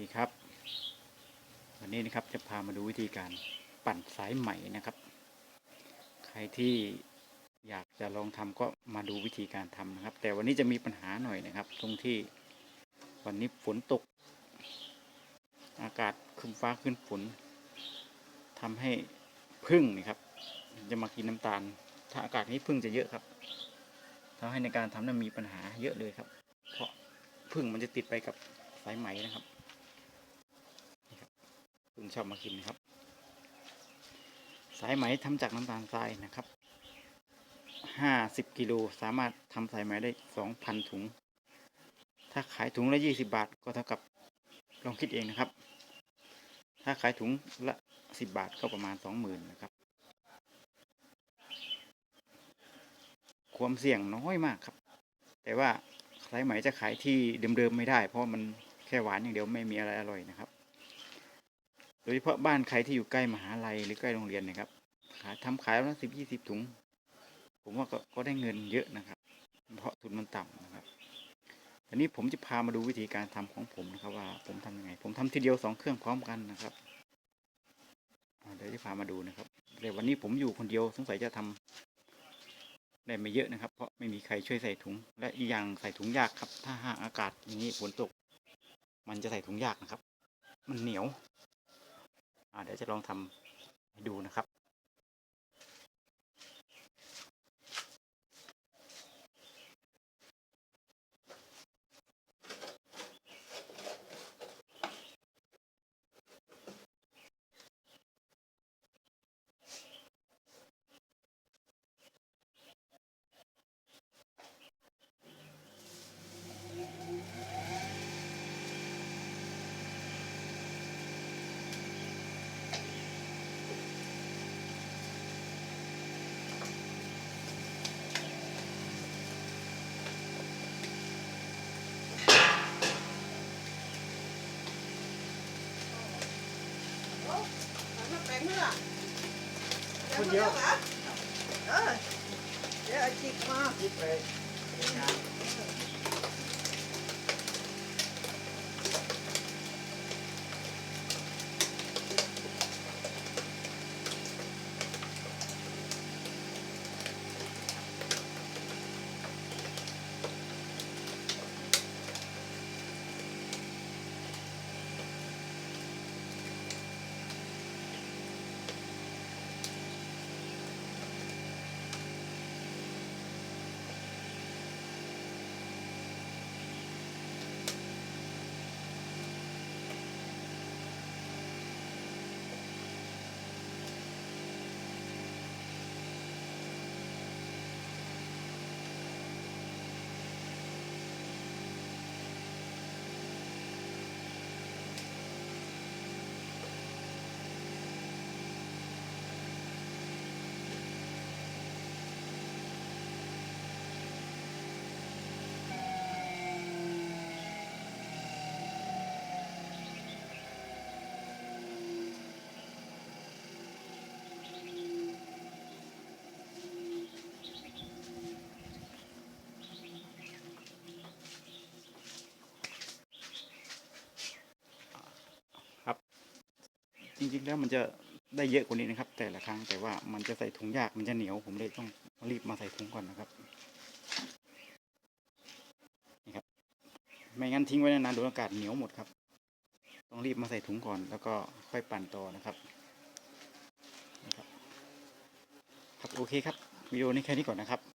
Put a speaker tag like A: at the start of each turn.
A: ดีครับ วันนี้นะครับจะพามาดูวิธีการปั่นสายไหมนะครับ ใครที่อยากจะลองทำก็มาดูวิธีการทำนะครับ แต่วันนี้จะมีปัญหาหน่อยนะครับ ตรงที่วันนี้ฝนตก อากาศครึ้มฟ้าขึ้นฝนทำให้พึ่งนะครับ จะมากินน้ำตาล ถ้าอากาศนี้พึ่งจะเยอะครับทำให้ในการทำนั้นมีปัญหาเยอะเลยครับ เพราะพึ่งมันจะติดไปกับสายไหมนะครับ พึ่งชอบมากินนะครับ สายไหมทำจากน้ำตาลทรายนะครับห้าสิบกิโลสามารถทำสายไหมได้สองพันถุง ถ้าขายถุงละยี่สิบาทก็เท่ากับลองคิดเองนะครับ ถ้าขายถุงละสิบบาทก็ประมาณสองหมื่นนะครับ ความเสี่ยงน้อยมากครับ แต่ว่าสายไหมจะขายที่เดิมๆไม่ได้ เพราะมันแค่หวานอย่างเดียวไม่มีอะไรอร่อยนะครับ โดยเฉพาะบ้านใครที่อยู่ใกล้มหาลัยหรือใกล้โรงเรียนนะครับขายทำขายวันละสิบยี่สิบถุง ผมว่าก็ก็ได้เงินเยอะนะครับ เพราะทุนมันต่ำนะครับทีนี้ผมจะพามาดูวิธีการทำของผมนะครับ ว่าผมทำยังไง ผมทำทีเดียวสองเครื่องพร้อมกันนะครับเดี๋ยวจะพามาดูนะครับแต่วันนี้ผมอยู่คนเดียวสงสัยจะทำได้ไม่เยอะนะครับ เพราะไม่มีใครช่วยใส่ถุง และอีกอย่างใส่ถุงยากครับ ถ้าหากอากาศอย่างนี้ฝนตก มันจะใส่ถุงยากนะครับ มันเหนียว เดี๋ยวจะลองทำให้ดูนะครับ
B: คนเดียวเหรอเออเดี๋ยวเอาจิกมา
A: คิดไป ริงๆแล้วมันจะได้เยอะกว่านี้นะครับ แต่ละครั้งแต่ว่ามันจะใส่ถุงยากมันจะเหนียวผมเลยต้องรีบมาใส่ถุงก่อนนะครับนี่ครับ ไม่งั้นทิ้งไว้นานๆโดนอากาศเหนียวหมดครับ ต้องรีบมาใส่ถุงก่อน แล้วก็ค่อยปั่นต่อนะครับนะครับ ครับโอเคครับวิดีโอนี้แค่นี้ก่อนนะครับ